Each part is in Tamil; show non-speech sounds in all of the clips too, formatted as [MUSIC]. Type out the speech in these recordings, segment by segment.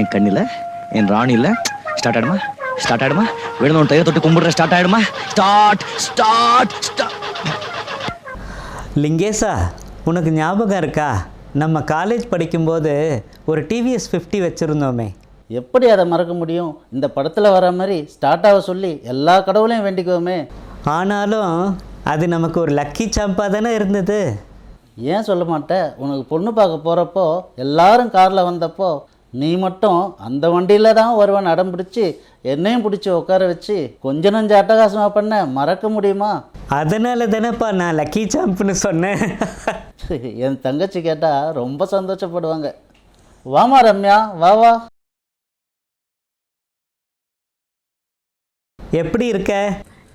என் கண்ணில் என் ராணியில் ஸ்டார்ட் ஆயிடுமா? ஸ்டார்ட் ஆயிடுமா? விழுந்தவன் தைய தொட்டு கும்பிடுற ஸ்டார்ட் ஆயிடுமா? ஸ்டார்ட் ஸ்டார்ட் ஸ்டார்ட் லிங்கேசா உனக்கு ஞாபகம் இருக்கா? நம்ம காலேஜ் படிக்கும்போது ஒரு டிவிஎஸ் ஃபிஃப்டி வச்சுருந்தோமே. எப்படி அதை மறக்க முடியும்? இந்த படத்தில் வர மாதிரி ஸ்டார்ட் ஆக சொல்லி எல்லா கடவுளையும் வேண்டிக்குவோமே. ஆனாலும் அது நமக்கு ஒரு லக்கி சாம்பாக தானே இருந்தது. ஏன் சொல்ல மாட்டேன்? உனக்கு பொண்ணு பார்க்க போகிறப்போ எல்லாரும் காரில் வந்தப்போ நீ மட்டும் அந்த வண்டியில் தான் ஒருவன் அடம் பிடிச்சி என்னையும் பிடிச்சி உட்கார வச்சு கொஞ்ச நஞ்ச அட்டகாசமாக பண்ண மறக்க முடியுமா? அதனால தானேப்பா நான் லக்கி சாம்ப்னு சொன்னேன். [LAUGHS] என் தங்கச்சி கேட்டால் ரொம்ப சந்தோஷப்படுவாங்க. வாமா ரம்யா வா வா. எப்படி இருக்க?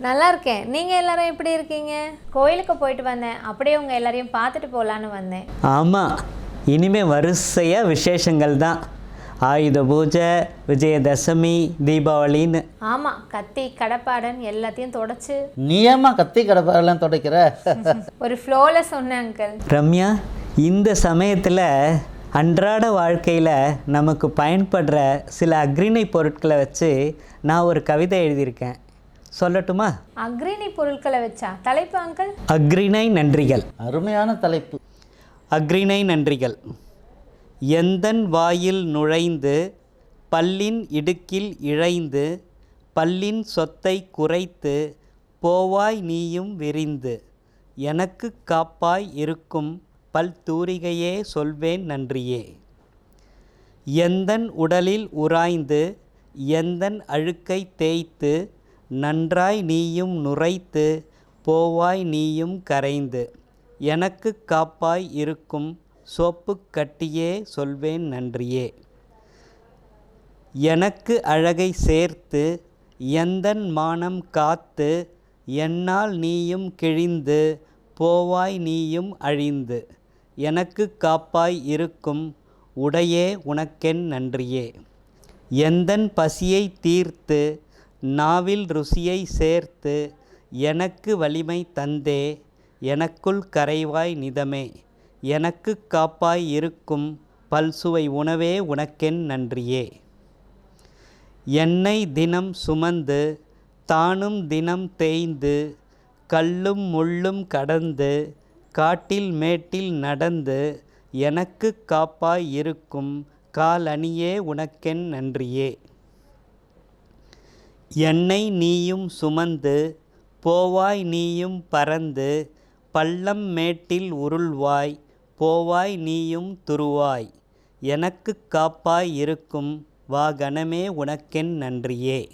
நல்லா இருக்கேன். நீங்க எல்லாரும் எப்படி இருக்கீங்க? கோயிலுக்கு போயிட்டு வந்தேன். அப்படியே உங்க எல்லாரையும் பார்த்துட்டு போலான்னு வந்தேன். ஆமாம் இனிமே வரிசையாக விசேஷங்கள் தான். ஆயுத பூஜை விஜயதசமி தீபாவளின்னு. ஆமா கத்தி கடப்பாடன் எல்லாத்தையும் தொடச்சு. நீ ஏம்மா கத்தி கடப்பாரெல்லாம் துடைக்கிற? [LAUGHS] ஒரு ஃப்ளோல சொன்னேன் அங்கிள் ரம்யா இந்த சமயத்தில் அன்றாட வாழ்க்கையில் நமக்கு பயன்படுற சில அக்ரிணை பொருட்களை வச்சு நான் ஒரு கவிதை எழுதியிருக்கேன். சொல்லட்டுமா? அக்ரிணி பொருட்களை வச்சா? தலைப்பு அங்கிள் அக்ரிணை நன்றிகள். அருமையான தலைப்பு. அக்ரிணை நன்றிகள். எந்தன் வாயில் நுழைந்து பல்லின் இடுக்கில் இழைந்து பல்லின் சொத்தை குறைத்து போவாய் நீயும் விரிந்து. எனக்கு காப்பாய் இருக்கும் பல் தூரிகையே சொல்வேன் நன்றியே. எந்தன் உடலில் உராய்ந்து எந்தன் அழுக்கை தேய்த்து நன்றாய் நீயும் நுரைத்து போவாய் நீயும் கரைந்து. எனக்கு காப்பாய் இருக்கும் சோப்பு கட்டியே சொல்வேன் நன்றியே. எனக்கு அழகை சேர்த்து எந்தன் மானம் காத்து என்னால் நீயும் கிழிந்து போவாய் நீயும் அழிந்து. எனக்கு காப்பாய் இருக்கும் உடையே உனக்கென் நன்றியே. எந்தன் பசியை தீர்த்து நாவில் ருசியை சேர்த்து எனக்கு வலிமை தந்தே எனக்குள் கரைவாய் நிதமே. எனக்கு காப்பாய் இருக்கும் பல்சுவை உணவே உனக்கென் நன்றியே. என்னை தினம் சுமந்து தானும் தினம் தேய்ந்து கல்லும் முள்ளும் கடந்து காட்டில் மேட்டில் நடந்து எனக்கு காப்பாய் இருக்கும் காலணியே உனக்கென் நன்றியே. என்னை நீயும் சுமந்து போவாய் நீயும் பறந்து பள்ளம் மேட்டில் உருள்வாய் போவாய் நீயும் துருவாய். எனக்கு காப்பாய் இருக்கும். வா கணமே உனக்கென் நன்றியே.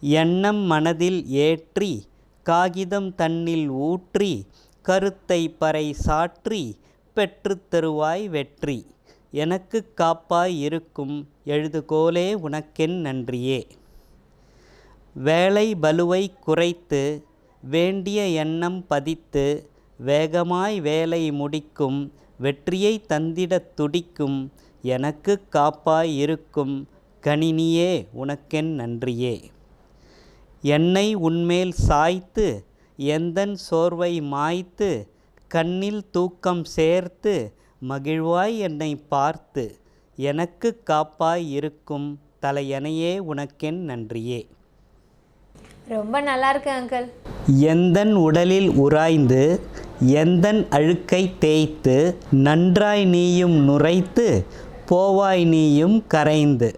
எண்ணம் மனதில் ஏற்றி காகிதம் தன்னில் ஊற்றி கருத்தை பறை சாற்றி பெற்றுத் தருவாய் வெற்றி. எனக்கு காப்பாய் இருக்கும். எழுதுகோலே உனக்கென் நன்றியே. வேலை பலுவை குறைத்து வேண்டிய எண்ணம் பதித்து வேகமாய் வேலை முடிக்கும் வெற்றியை தந்திடத் துடிக்கும் எனக்கு காப்பாய் இருக்கும் கணினியே உனக்கென் நன்றியே. என்னை உன்மேல் சாய்த்து எந்தன் சோர்வை மாய்த்து கண்ணில் தூக்கம் சேர்த்து மகிழ்வாய் என்னை பார்த்து எனக்கு காப்பாய் இருக்கும் தலையணையே உனக்கென் நன்றியே. ரொம்ப நல்லா இருக்கு அங்கிள். எந்தன் உடலில் உராய்ந்து எந்தன் அழுக்கை தேய்த்து நன்றாய் நீயும் நுரைத்து போவாய் நீயும் கரைந்து.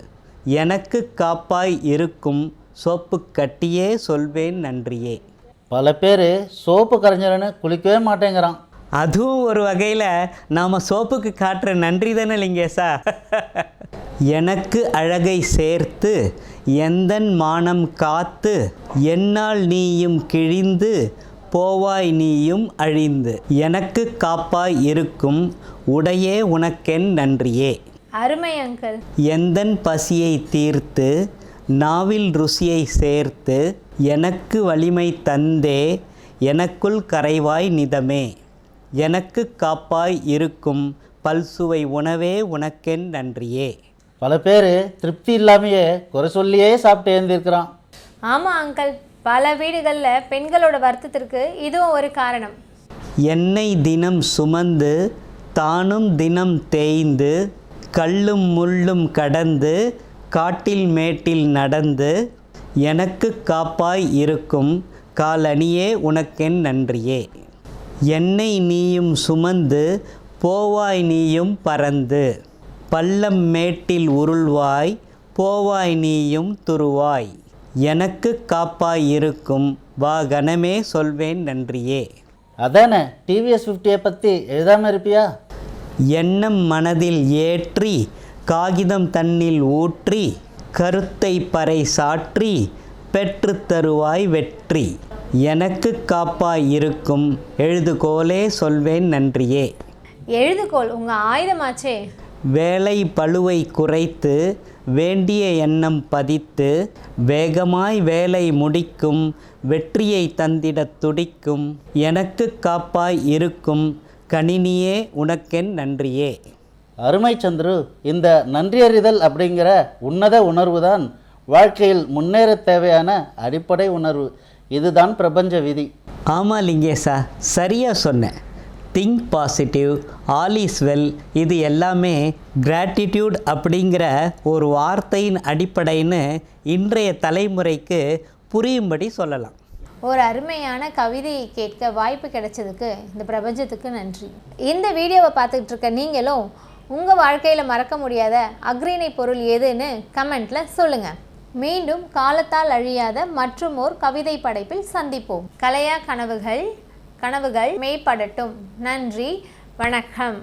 எனக்கு காப்பாய் இருக்கும் சோப்புக் கட்டியே சொல்வேன் நன்றியே. பல பேர் சோப்பு கரைஞ்சலன்னு குளிக்கவே மாட்டேங்கிறான். அதுவும் ஒரு வகையில் நாம் சோப்புக்கு காட்டுற நன்றி தானே லிங்கேசா எனக்கு அழகை சேர்த்து எந்தன் மானம் காத்து என்னால் நீயும் கிழிந்து போவாய் நீயும் அழிந்து. எனக்கு காப்பாய் இருக்கும். உடையே உனக்கென் நன்றியே. அருமை அங்கிள். எந்தன் பசியை தீர்த்து நாவில் ருசியை சேர்த்து எனக்கு வலிமை தந்தே எனக்குள் கரைவாய் நிதமே. எனக்கு காப்பாய் இருக்கும். பல்சுவை உணவே உனக்கென் நன்றியே. பல பேர் திருப்தி இல்லாமையே குறை சொல்லியே சாப்பிட்டு எழுந்திருக்கிறான். ஆமா அங்கிள். பல வீடுகளில் பெண்களோட வருத்தத்திற்கு இதுவும் ஒரு காரணம். என்னை தினம் சுமந்து தானும் தினம் தேய்ந்து கல்லும் முள்ளும் கடந்து காட்டில் மேட்டில் நடந்து எனக்கு காப்பாய் இருக்கும் காலணியே உனக்கென் நன்றியே. என்னை நீயும் சுமந்து போவாய் நீயும் பறந்து பள்ளம் மேட்டில் உருள்வாய் போவாய் நீயும் துருவாய். எனக்கு காப்பாய் இருக்கும் வா கணமே சொல்வேன் நன்றியே. அதானே டிவிஎஸ் ஃபிஃப்டியை பற்றி எழுதாமல் இருப்பியா? எண்ணம் மனதில் ஏற்றி காகிதம் தன்னில் ஊற்றி கருத்தை பறை சாற்றி பெற்று தருவாய் வெற்றி. எனக்கு காப்பாய் இருக்கும் எழுதுகோலே சொல்வேன் நன்றியே. எழுதுகோள் உங்கள் ஆயுதமாச்சே. வேலை பளுவை குறைத்து வேண்டிய எண்ணம் பதித்து வேகமாய் வேலை முடிக்கும் வெற்றியை தந்திடத் துடிக்கும் எனக்கு காப்பாய் இருக்கும் கணினியே உனக்கென் நன்றியே. அருமை சந்துரு இந்த நன்றியறிதல் அப்படிங்கிற உன்னத உணர்வு தான் வாழ்க்கையில் முன்னேற தேவையான அடிப்படை உணர்வு. இதுதான் பிரபஞ்ச விதி. ஆமாம் லிங்கேசா சரியாக சொன்னேன் think positive all is well இது எல்லாமே கிராட்டிடியூட் அப்படிங்கிற ஒரு வார்த்தையின் அடிப்படைன்னு இன்றைய தலைமுறைக்கு புரியும்படி சொல்லலாம். ஒரு அருமையான கவிதையை கேட்க வாய்ப்பு கிடைச்சதுக்கு இந்த பிரபஞ்சத்துக்கு நன்றி. இந்த வீடியோவை பார்த்துக்கிட்டு இருக்க நீங்களும் உங்கள் வாழ்க்கையில் மறக்க முடியாத அக்ரிணை பொருள் எதுன்னு கமெண்ட்டில் சொல்லுங்கள் மீண்டும் காலத்தால் அழியாத மற்றும் ஓர் கவிதை படைப்பில் சந்திப்போம். கலையா கனவுகள் கனவுகள் மேம்படட்டும். நன்றி. வணக்கம்.